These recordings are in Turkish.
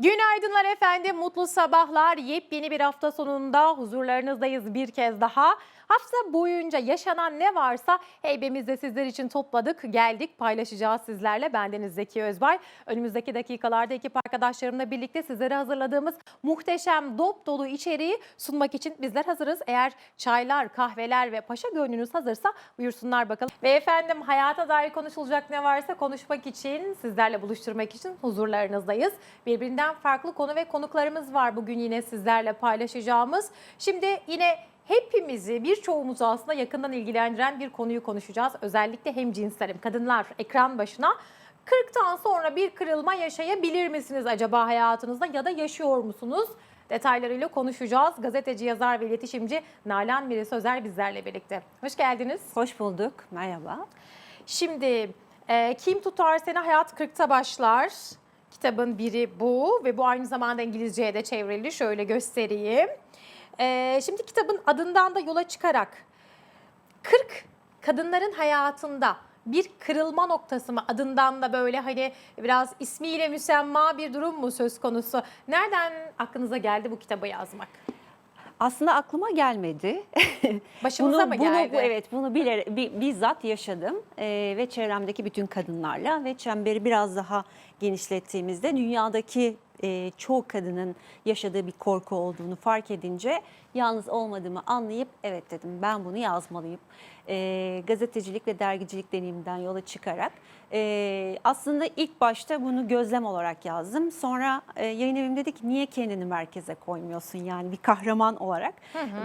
Günaydınlar efendim, mutlu sabahlar. Yepyeni bir hafta sonunda huzurlarınızdayız bir kez daha. Hafta boyunca yaşanan ne varsa heybemizde sizler için topladık, geldik, paylaşacağız sizlerle. Bendeniz Zeki Özbay. Önümüzdeki dakikalarda ekip arkadaşlarımla birlikte sizlere hazırladığımız muhteşem dop dolu içeriği sunmak için bizler hazırız. Eğer çaylar, kahveler ve paşa gönlünüz hazırsa buyursunlar bakalım. Ve efendim hayata dair konuşulacak ne varsa konuşmak için, sizlerle buluşturmak için huzurlarınızdayız. Birbirinden farklı konu ve konuklarımız var bugün yine sizlerle paylaşacağımız. Şimdi yine hepimizi, birçoğumuzu aslında yakından ilgilendiren bir konuyu konuşacağız. Özellikle hem cinslerim, kadınlar ekran başına 40'tan sonra bir kırılma yaşayabilir misiniz acaba hayatınızda ya da yaşıyor musunuz? Detaylarıyla konuşacağız. Gazeteci, yazar ve iletişimci Nalan Miri Sözer bizlerle birlikte. Hoş geldiniz. Hoş bulduk. Merhaba. Şimdi e, Kim Tutar Seni Hayat 40'ta başlar. Kitabın biri bu ve bu aynı zamanda İngilizceye de çevrildi. Şöyle göstereyim. E, şimdi kitabın adından da yola çıkarak 40 kadınların hayatında bir kırılma noktası mı? Adından da böyle hani biraz ismiyle müsemma bir durum mu söz konusu? Nereden aklınıza geldi bu kitabı yazmak? Aslında aklıma gelmedi. Başımıza mı geldi? bu- evet, bunu biler, bi- bizzat yaşadım Ee, ve çevremdeki bütün kadınlarla ve çemberi biraz daha genişlettiğimizde dünyadaki e, çoğu kadının yaşadığı bir korku olduğunu fark edince yalnız olmadığımı anlayıp evet dedim ben bunu yazmalıyım. Ee, gazetecilik ve dergicilik deneyimden yola çıkarak e, aslında ilk başta bunu gözlem olarak yazdım. Sonra e, yayın evim dedi ki niye kendini merkeze koymuyorsun yani bir kahraman olarak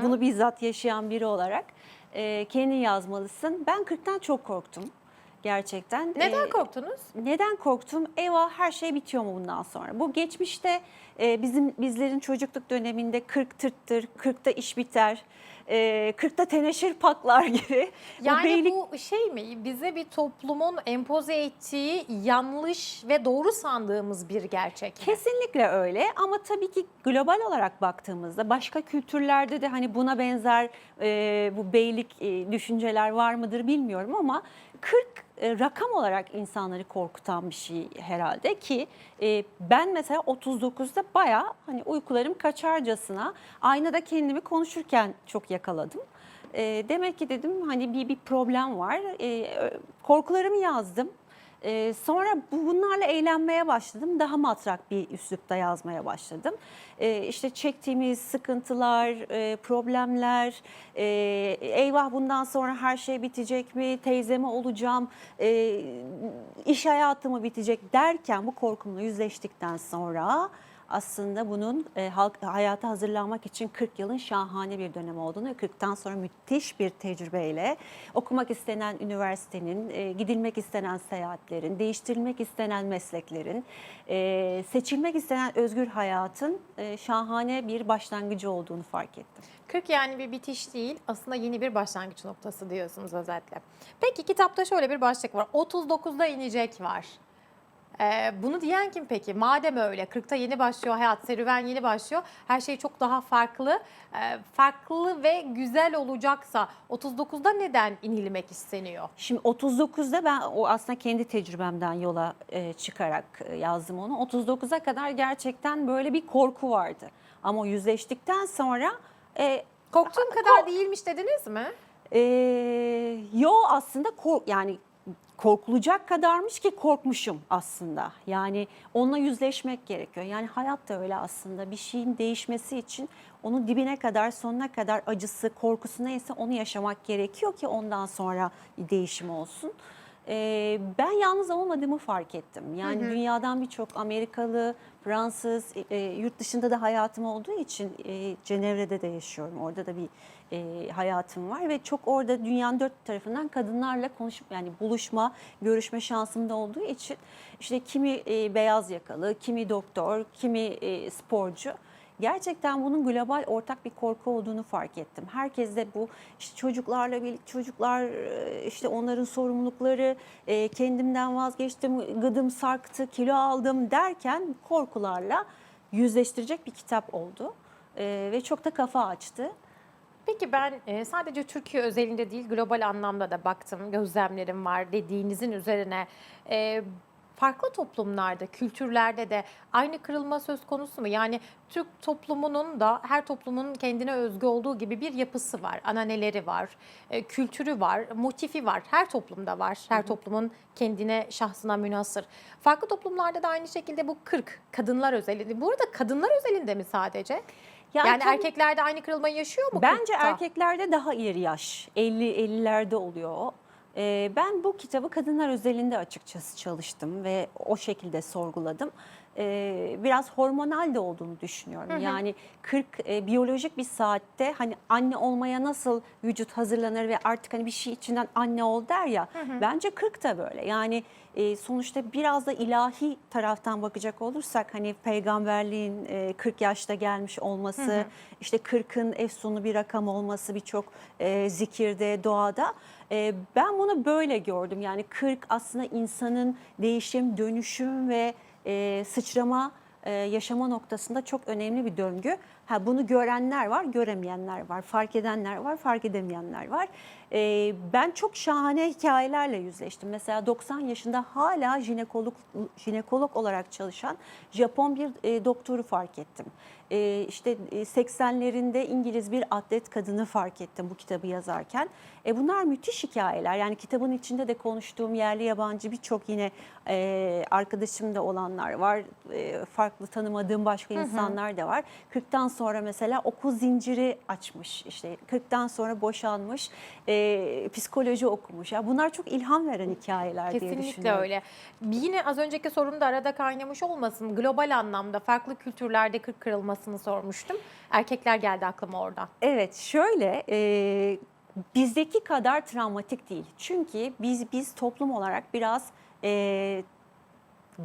bunu bizzat yaşayan biri olarak e, kendin yazmalısın. Ben 40'tan çok korktum gerçekten. Neden Ee, korktunuz? neden korktum? Eyvah her şey bitiyor mu bundan sonra? Bu geçmişte e, bizim bizlerin çocukluk döneminde 40 tırttır, 40'ta iş biter, e, 40'ta teneşir patlar gibi. Bu Yani beylik- bu şey mi bize bir toplumun empoze ettiği yanlış ve doğru sandığımız bir gerçek mi? Kesinlikle öyle ama tabii ki global olarak baktığımızda başka kültürlerde de hani buna benzer e, bu beylik e, düşünceler var mıdır bilmiyorum ama 40 e, rakam olarak insanları korkutan bir şey herhalde ki e, ben mesela 39'da bayağı hani uykularım kaçarcasına aynada kendimi konuşurken çok yakaladım. E, demek ki dedim hani bir bir problem var. Korkularımı yazdım. Ee, sonra bu- bunlarla eğlenmeye başladım. Daha matrak bir üslupta yazmaya başladım. Ee, işte çektiğimiz sıkıntılar, e, problemler, e, eyvah bundan sonra her şey bitecek mi, teyzeme olacağım, e, iş hayatımı bitecek derken bu korkumla yüzleştikten sonra aslında bunun e, halk, hayata hazırlanmak için 40 yılın şahane bir dönem olduğunu ve 40'tan sonra müthiş bir tecrübeyle okumak istenen üniversitenin, e, gidilmek istenen seyahatlerin, değiştirilmek istenen mesleklerin, e, seçilmek istenen özgür hayatın e, şahane bir başlangıcı olduğunu fark ettim. 40 yani bir bitiş değil aslında yeni bir başlangıç noktası diyorsunuz özetle. Peki kitapta şöyle bir başlık var 39'da inecek var. Ee, bunu diyen kim peki? Madem öyle 40'ta yeni başlıyor hayat, serüven yeni başlıyor. Her şey çok daha farklı. Ee, farklı ve güzel olacaksa 39'da neden inilmek isteniyor? Şimdi 39'da ben o aslında kendi tecrübemden yola e, çıkarak e, yazdım onu. 39'a kadar gerçekten böyle bir korku vardı. Ama yüzleştikten sonra e, Korktuğum kadar değilmiş dediniz mi? e, yo aslında kork yani korkulacak kadarmış ki korkmuşum aslında. Yani onunla yüzleşmek gerekiyor. Yani hayat da öyle aslında. Bir şeyin değişmesi için onun dibine kadar, sonuna kadar acısı, korkusu neyse onu yaşamak gerekiyor ki ondan sonra değişim olsun. Ee, ben yalnız olmadığımı fark ettim. Yani dünyadan birçok Amerikalı, Fransız, e, yurt dışında da hayatım olduğu için e, Cenevre'de de yaşıyorum. Orada da bir e, hayatım var ve çok orada dünyanın dört tarafından kadınlarla konuşup yani buluşma, görüşme şansım da olduğu için işte kimi e, beyaz yakalı, kimi doktor, kimi e, sporcu. Gerçekten bunun global ortak bir korku olduğunu fark ettim. Herkes de bu işte çocuklarla birlikte çocuklar e, işte onların sorumlulukları, e, kendimden vazgeçtim, gıdım sarktı, kilo aldım derken korkularla yüzleştirecek bir kitap oldu. E, ve çok da kafa açtı. Peki ben sadece Türkiye özelinde değil global anlamda da baktım, gözlemlerim var dediğinizin üzerine. Farklı toplumlarda, kültürlerde de aynı kırılma söz konusu mu? Yani Türk toplumunun da her toplumun kendine özgü olduğu gibi bir yapısı var. Ananeleri var, e, kültürü var, motifi var. Her toplumda var. Her toplumun kendine, şahsına münasır. Farklı toplumlarda da aynı şekilde bu 40 kadınlar özelinde. Bu arada kadınlar özelinde mi sadece? Yani, tabii- erkekler de aynı kırılmayı yaşıyor mu? Bence 40'ta? erkeklerde daha ileri yaş. 50-50'lerde oluyor ben bu kitabı kadınlar özelinde açıkçası çalıştım ve o şekilde sorguladım. Ee, biraz hormonal de olduğunu düşünüyorum. Yani 40 e, biyolojik bir saatte hani anne olmaya nasıl vücut hazırlanır ve artık hani bir şey içinden anne ol der ya. Bence 40 da böyle. Yani e, sonuçta biraz da ilahi taraftan bakacak olursak hani peygamberliğin e, 40 yaşta gelmiş olması, işte 40'ın efsunu bir rakam olması birçok e, zikirde, doğada. E, ben bunu böyle gördüm. Yani 40 aslında insanın değişim, dönüşüm ve sıçrama yaşama noktasında çok önemli bir döngü. Ha bunu görenler var, göremeyenler var, fark edenler var, fark edemeyenler var. E, ben çok şahane hikayelerle yüzleştim. Mesela 90 yaşında hala jinekolog jinekolog olarak çalışan Japon bir e, doktoru fark ettim. E, işte e, 80'lerinde İngiliz bir atlet kadını fark ettim bu kitabı yazarken. E, bunlar müthiş hikayeler. Yani kitabın içinde de konuştuğum yerli yabancı birçok yine e, arkadaşım da olanlar var. E, farklı tanımadığım başka insanlar da var. 40'tan sonra mesela okul zinciri açmış. İşte 40'tan sonra boşanmış. E, psikoloji okumuş. Ya bunlar çok ilham veren hikayeler diye Kesinlikle düşünüyorum. öyle. Yine az önceki sorumda arada kaynamış olmasın. Global anlamda farklı kültürlerde 40 kırılmasını sormuştum. Erkekler geldi aklıma oradan. Evet şöyle e, bizdeki kadar travmatik değil. Çünkü biz biz toplum olarak biraz e,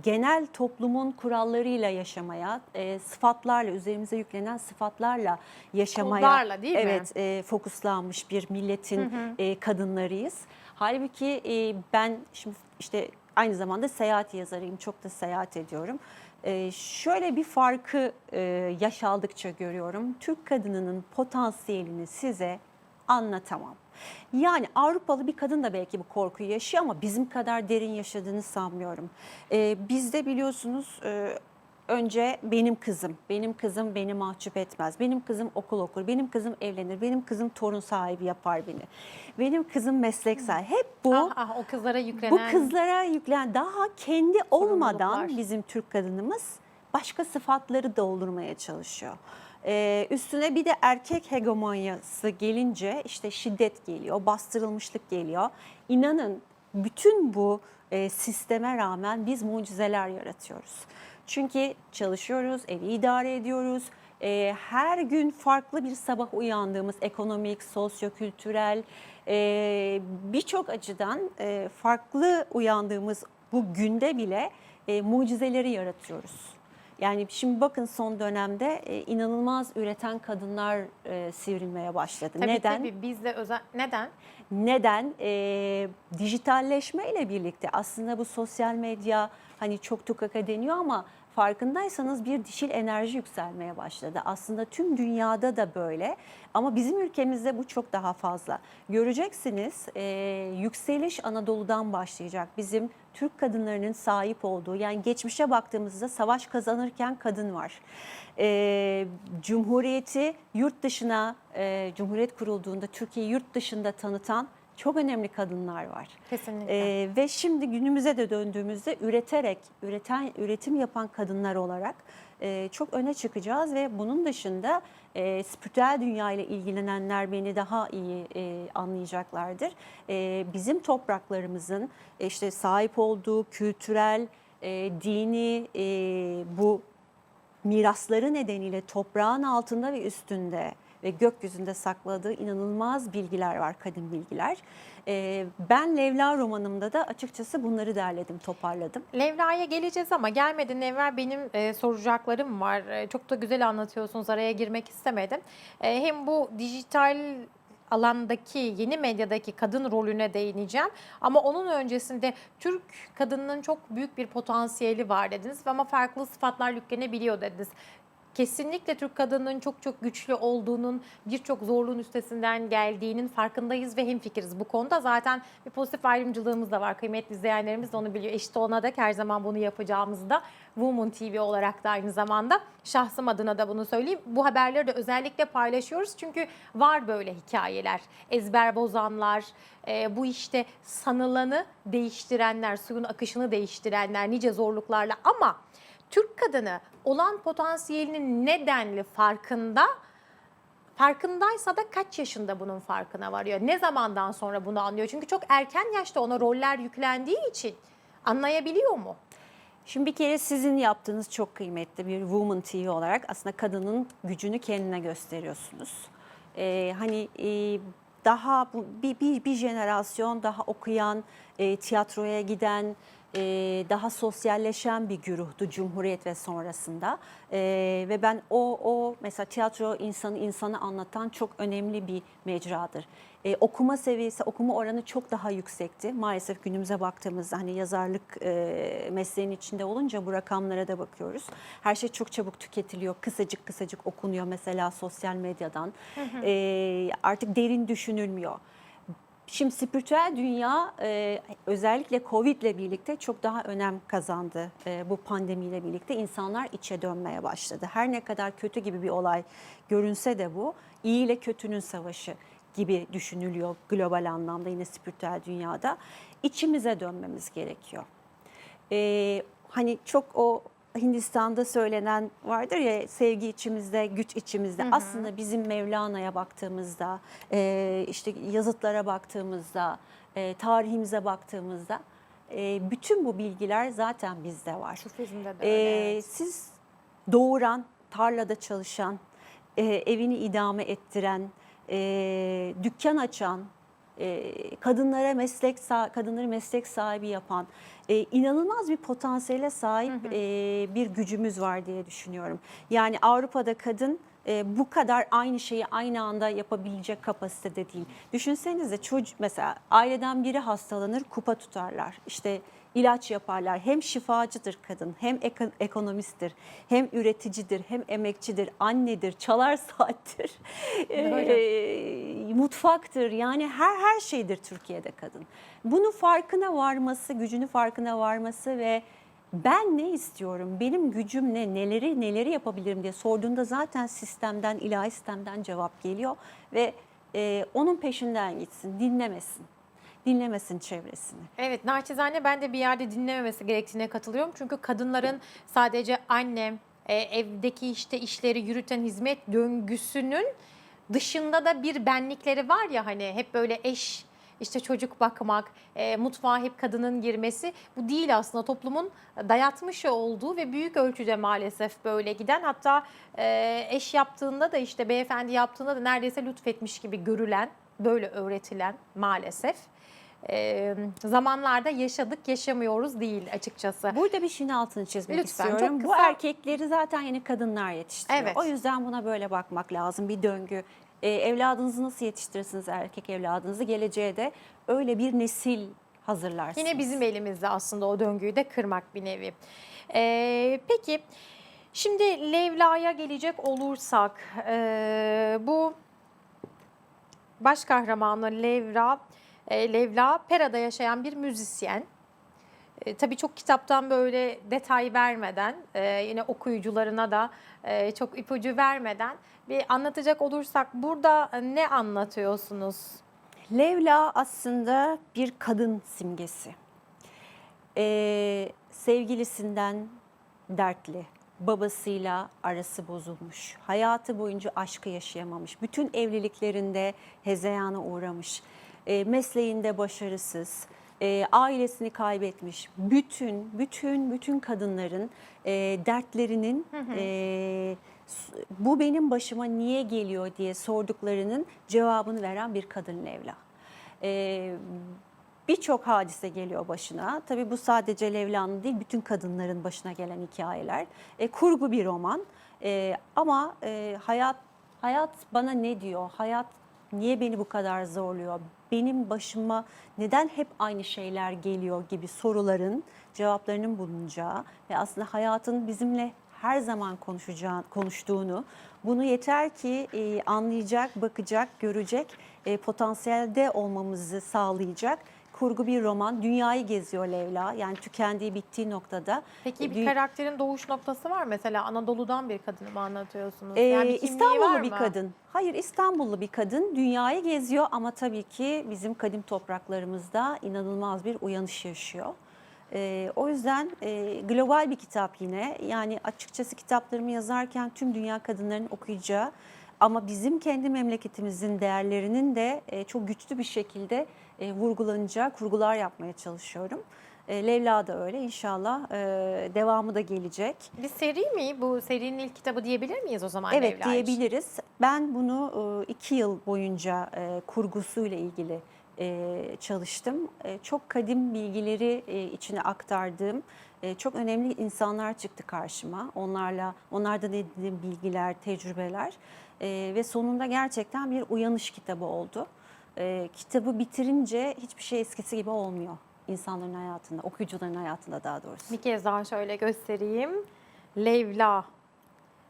genel toplumun kurallarıyla yaşamaya, e, sıfatlarla, üzerimize yüklenen sıfatlarla yaşamaya Kodlarla değil mi? evet, e, fokuslanmış bir milletin e, kadınlarıyız. Halbuki e, ben şimdi işte aynı zamanda seyahat yazarıyım, çok da seyahat ediyorum. E, şöyle bir farkı e, yaş aldıkça görüyorum. Türk kadınının potansiyelini size anlatamam. Yani Avrupalı bir kadın da belki bu korkuyu yaşıyor ama bizim kadar derin yaşadığını sanmıyorum. Ee, bizde biliyorsunuz e, önce benim kızım, benim kızım beni mahcup etmez, benim kızım okul okur, benim kızım evlenir, benim kızım torun sahibi yapar beni, benim kızım meslek sahibi. Hep bu ah, ah, o kızlara bu yüklenen kızlara yüklen daha kendi olmadan bizim Türk kadınımız başka sıfatları doldurmaya çalışıyor. Ee, üstüne bir de erkek hegemonyası gelince işte şiddet geliyor, bastırılmışlık geliyor. İnanın bütün bu e, sisteme rağmen biz mucizeler yaratıyoruz. Çünkü çalışıyoruz, evi idare ediyoruz. Ee, her gün farklı bir sabah uyandığımız ekonomik, sosyokültürel e, birçok açıdan e, farklı uyandığımız bu günde bile e, mucizeleri yaratıyoruz. Yani şimdi bakın son dönemde e, inanılmaz üreten kadınlar e, sivrilmeye başladı. Tabii, Neden? Tabii bizde özel neden? Neden? E, dijitalleşme ile birlikte aslında bu sosyal medya hani çok tukaka deniyor ama farkındaysanız bir dişil enerji yükselmeye başladı. Aslında tüm dünyada da böyle ama bizim ülkemizde bu çok daha fazla. Göreceksiniz e, yükseliş Anadolu'dan başlayacak. Bizim Türk kadınlarının sahip olduğu yani geçmişe baktığımızda savaş kazanırken kadın var. E, Cumhuriyeti yurt dışına, e, Cumhuriyet kurulduğunda Türkiye'yi yurt dışında tanıtan çok önemli kadınlar var. Kesinlikle. Ee, ve şimdi günümüze de döndüğümüzde üreterek, üreten, üretim yapan kadınlar olarak e, çok öne çıkacağız ve bunun dışında e, spiritüel dünya ile ilgilenenler beni daha iyi e, anlayacaklardır. E, bizim topraklarımızın e, işte sahip olduğu kültürel, e, dini e, bu mirasları nedeniyle toprağın altında ve üstünde ve gökyüzünde sakladığı inanılmaz bilgiler var, kadim bilgiler. Ee, ben Levla romanımda da açıkçası bunları derledim, toparladım. Levra'ya geleceğiz ama gelmeden evvel benim e, soracaklarım var. E, çok da güzel anlatıyorsunuz. Araya girmek istemedim. E, hem bu dijital alandaki yeni medyadaki kadın rolüne değineceğim. Ama onun öncesinde Türk kadınının çok büyük bir potansiyeli var dediniz ama farklı sıfatlar yüklenebiliyor dediniz. Kesinlikle Türk kadının çok çok güçlü olduğunun, birçok zorluğun üstesinden geldiğinin farkındayız ve hemfikiriz bu konuda. Zaten bir pozitif ayrımcılığımız da var. Kıymetli izleyenlerimiz de onu biliyor. İşte ona da her zaman bunu yapacağımızı da Woman TV olarak da aynı zamanda şahsım adına da bunu söyleyeyim. Bu haberleri de özellikle paylaşıyoruz çünkü var böyle hikayeler. Ezber bozanlar, e, bu işte sanılanı değiştirenler, suyun akışını değiştirenler nice zorluklarla ama Türk kadını olan potansiyelinin nedenli farkında farkındaysa da kaç yaşında bunun farkına varıyor? Ne zamandan sonra bunu anlıyor? Çünkü çok erken yaşta ona roller yüklendiği için anlayabiliyor mu? Şimdi bir kere sizin yaptığınız çok kıymetli bir Woman TV olarak aslında kadının gücünü kendine gösteriyorsunuz. Ee, hani e, daha bu, bir, bir, bir jenerasyon daha okuyan, e, tiyatroya giden, e, daha sosyalleşen bir güruhtu Cumhuriyet ve sonrasında. E, ve ben o, o mesela tiyatro insanı insanı anlatan çok önemli bir mecradır. E, okuma seviyesi, okuma oranı çok daha yüksekti. Maalesef günümüze baktığımızda hani yazarlık e, mesleğin içinde olunca bu rakamlara da bakıyoruz. Her şey çok çabuk tüketiliyor. Kısacık kısacık okunuyor mesela sosyal medyadan. E, artık derin düşünülmüyor. Şimdi spiritüel dünya e, özellikle Covid ile birlikte çok daha önem kazandı. E, bu pandemiyle birlikte insanlar içe dönmeye başladı. Her ne kadar kötü gibi bir olay görünse de bu iyi ile kötünün savaşı gibi düşünülüyor global anlamda yine spiritüel dünyada. İçimize dönmemiz gerekiyor. E, hani çok o Hindistan'da söylenen vardır ya sevgi içimizde, güç içimizde. Aslında bizim Mevlana'ya baktığımızda, e, işte yazıtlara baktığımızda, e, tarihimize baktığımızda e, bütün bu bilgiler zaten bizde var. Sufizmde de Ee, öyle. evet. Siz doğuran, tarlada çalışan, e, evini idame ettiren, e, dükkan açan, e, kadınlara meslek kadınları meslek sahibi yapan e, inanılmaz bir potansiyele sahip e, bir gücümüz var diye düşünüyorum. Yani Avrupa'da kadın e, bu kadar aynı şeyi aynı anda yapabilecek kapasitede değil. Düşünsenize çocuk mesela aileden biri hastalanır kupa tutarlar. İşte ilaç yaparlar. Hem şifacıdır kadın, hem eko- ekonomisttir, hem üreticidir, hem emekçidir, annedir, çalar saattir, eee, mutfaktır. Yani her her şeydir Türkiye'de kadın. Bunun farkına varması, gücünü farkına varması ve ben ne istiyorum, benim gücüm ne, neleri neleri yapabilirim diye sorduğunda zaten sistemden, ilahi sistemden cevap geliyor ve eee, onun peşinden gitsin, dinlemesin. Dinlemesin çevresini. Evet naçizane ben de bir yerde dinlememesi gerektiğine katılıyorum. Çünkü kadınların sadece annem, e, evdeki işte işleri yürüten hizmet döngüsünün dışında da bir benlikleri var ya hani hep böyle eş işte çocuk bakmak, e, mutfağa hep kadının girmesi bu değil aslında. Toplumun dayatmış olduğu ve büyük ölçüde maalesef böyle giden hatta e, eş yaptığında da işte beyefendi yaptığında da neredeyse lütfetmiş gibi görülen böyle öğretilen maalesef e, zamanlarda yaşadık yaşamıyoruz değil açıkçası. Burada bir şeyin altını çizmek Lütfen, çok istiyorum. Bu kısa. erkekleri zaten yeni kadınlar yetiştiriyor. Evet. O yüzden buna böyle bakmak lazım. Bir döngü. Ee, evladınızı nasıl yetiştirirsiniz erkek evladınızı? Geleceğe de öyle bir nesil hazırlarsınız. Yine bizim elimizde aslında o döngüyü de kırmak bir nevi. E, peki şimdi Levla'ya gelecek olursak e, bu baş kahramanı Levra, e, Levla Pera'da yaşayan bir müzisyen. E, tabii çok kitaptan böyle detay vermeden, e, yine okuyucularına da e, çok ipucu vermeden bir anlatacak olursak burada ne anlatıyorsunuz? Levla aslında bir kadın simgesi. Ee, sevgilisinden dertli, babasıyla arası bozulmuş, hayatı boyunca aşkı yaşayamamış, bütün evliliklerinde hezeyana uğramış, Ee, mesleğinde başarısız, e, ailesini kaybetmiş, bütün bütün bütün kadınların e, dertlerinin e, s- bu benim başıma niye geliyor diye sorduklarının cevabını veren bir kadın Levla. Ee, Birçok hadise geliyor başına. Tabii bu sadece Levla'nın değil, bütün kadınların başına gelen hikayeler. E, kurgu bir roman. E, ama e, hayat hayat bana ne diyor? Hayat niye beni bu kadar zorluyor? Benim başıma neden hep aynı şeyler geliyor gibi soruların cevaplarının bulunacağı ve aslında hayatın bizimle her zaman konuşacağını, konuştuğunu, bunu yeter ki e, anlayacak, bakacak, görecek, e, potansiyelde olmamızı sağlayacak kurgu bir roman. Dünyayı geziyor Leyla. Yani tükendiği, bittiği noktada. Peki bir Dü- karakterin doğuş noktası var mesela Anadolu'dan bir kadını mı anlatıyorsunuz? Ee, yani bir kimliği İstanbullu var bir mı? kadın. Hayır İstanbullu bir kadın dünyayı geziyor ama tabii ki bizim kadim topraklarımızda inanılmaz bir uyanış yaşıyor. Ee, o yüzden e, global bir kitap yine. Yani açıkçası kitaplarımı yazarken tüm dünya kadınlarının okuyacağı ama bizim kendi memleketimizin değerlerinin de e, çok güçlü bir şekilde e, vurgulanacağı kurgular yapmaya çalışıyorum. E, Leyla da öyle inşallah e, devamı da gelecek. Bir seri mi? Bu serinin ilk kitabı diyebilir miyiz o zaman Evet Leyla için? diyebiliriz. Ben bunu e, iki yıl boyunca e, kurgusuyla ilgili e, çalıştım. E, Çok kadim bilgileri e, içine aktardığım e, çok önemli insanlar çıktı karşıma. Onlarla, onlardan edindiğim bilgiler, tecrübeler E, ve sonunda gerçekten bir uyanış kitabı oldu. E, Kitabı bitirince hiçbir şey eskisi gibi olmuyor insanların hayatında, okuyucuların hayatında daha doğrusu. Bir kez daha şöyle göstereyim. Leyla.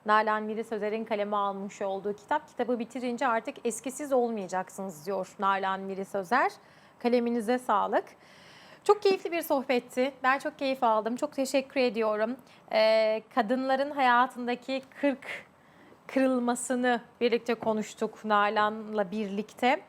Nalan Miri Sözer'in kaleme almış olduğu kitap. Kitabı bitirince artık eskisiz olmayacaksınız diyor Nalan Miri Sözer. Kaleminize sağlık. Çok keyifli bir sohbetti. Ben çok keyif aldım. Çok teşekkür ediyorum. Ee, kadınların hayatındaki 40 kırılmasını birlikte konuştuk Nalan'la birlikte.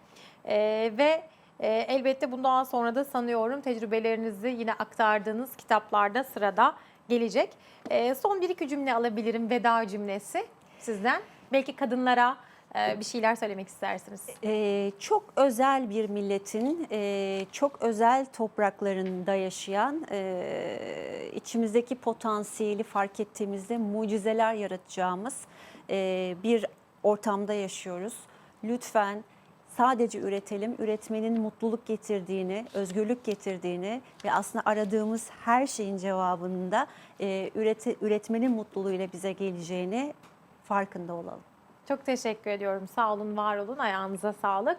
Ee, ve e, elbette bundan sonra da sanıyorum tecrübelerinizi yine aktardığınız kitaplarda sırada gelecek. Ee, son bir iki cümle alabilirim veda cümlesi sizden. Belki kadınlara e, bir şeyler söylemek istersiniz. Ee, çok özel bir milletin, e, çok özel topraklarında yaşayan, e, içimizdeki potansiyeli fark ettiğimizde mucizeler yaratacağımız e, bir ortamda yaşıyoruz. Lütfen sadece üretelim, üretmenin mutluluk getirdiğini, özgürlük getirdiğini ve aslında aradığımız her şeyin cevabının da e, ürete, üretmenin mutluluğuyla bize geleceğini farkında olalım. Çok teşekkür ediyorum. Sağ olun, var olun. Ayağınıza sağlık.